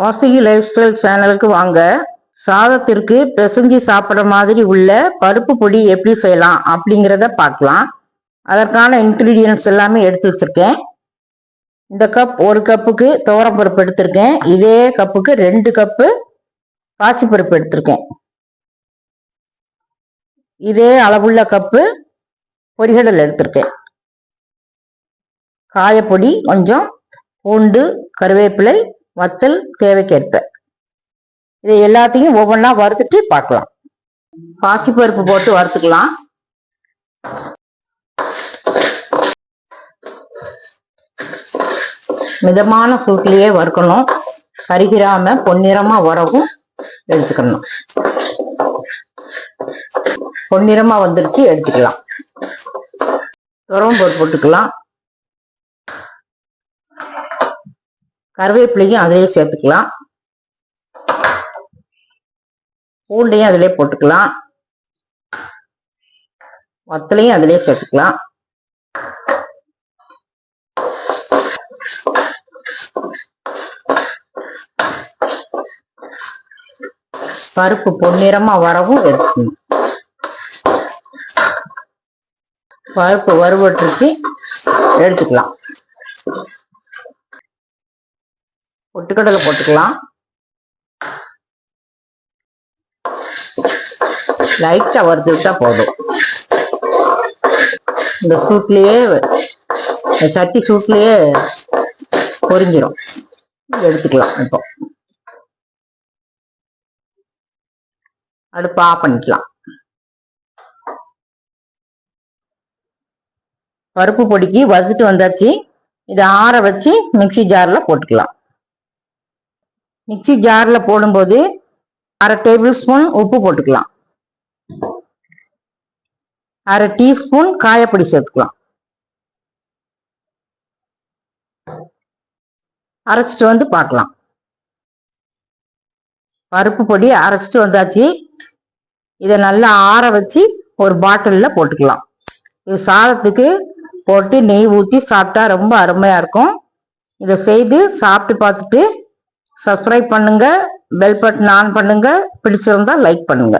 வாசகி life style சேனலுக்கு வாங்க. சாதத்திற்கு பிசைஞ்சு சாப்பிட்ற மாதிரி உள்ள பருப்பு பொடி எப்படி செய்யலாம் அப்படிங்கிறத பார்க்கலாம். அதற்கான இன்க்ரீடியன்ஸ் எல்லாமே எடுத்து வச்சுருக்கேன். இந்த கப் ஒரு கப்புக்கு துவரப்பருப்பு எடுத்திருக்கேன். இதே கப்புக்கு ரெண்டு கப்பு பாசிப்பருப்பு எடுத்திருக்கேன். இதே அளவுள்ள கப்பு பொரிகடல் எடுத்திருக்கேன். காயப்பொடி கொஞ்சம் பூண்டு கருவேப்பிலை வத்தல் தேவைக்கேற்ப. இதை எல்லாத்தையும் ஒவ்வொன்றா வறுத்துட்டு பார்க்கலாம். பாசிப்பருப்பு போட்டு வறுத்துக்கலாம். மிதமான சூட்டிலேயே வறுக்கணும். கருகிராம பொன்னிறமா வரவும் எடுத்துக்கணும். பொன்னிறமா வந்துருச்சு எடுத்துக்கலாம். துறவும் போட்டு போட்டுக்கலாம். கருவேப்பிலையும் அதிலே சேர்த்துக்கலாம். பூண்டையும் அதிலே போட்டுக்கலாம். வத்தலையும் அதிலே சேர்த்துக்கலாம். பருப்பு பொன்னிறமா வரவும் எடுத்துக்கணும். பருப்பு வறுவட்டுக்கு எடுத்துக்கலாம். பொட்டுக்கடலை போட்டுக்கலாம். லைட்டா வறுத்து விட்டா போதும். இந்த சூட்லயே சட்டி சூட்லயே பொரிஞ்சிடும் எடுத்துக்கலாம் இப்போ. அடுப்பு ஆஃப் பண்ணிக்கலாம். பருப்பு பொடிக்கு வறுத்துட்டு வந்தாச்சு. இதை ஆற வச்சு மிக்ஸி ஜார்ல போட்டுக்கலாம். மிக்ஸி ஜாரில் போடும்போது அரை டேபிள் ஸ்பூன் உப்பு போட்டுக்கலாம். அரை டீஸ்பூன் காயப்பொடி சேர்த்துக்கலாம். அரைச்சிட்டு வந்து பார்க்கலாம். பருப்பு பொடி அரைச்சிட்டு வந்தாச்சு. இதை நல்லா ஆற வச்சு ஒரு பாட்டிலில் போட்டுக்கலாம். இது சாதத்துக்கு போட்டு நெய் ஊற்றி சாப்பிட்டா ரொம்ப அருமையாக இருக்கும். இதை செய்து சாப்பிட்டு பார்த்துட்டு சப்ஸ்கிரைப் பண்ணுங்க பெல் பட்டன் ஆன் பண்ணுங்க பிடிச்சிருந்தா லைக் பண்ணுங்க.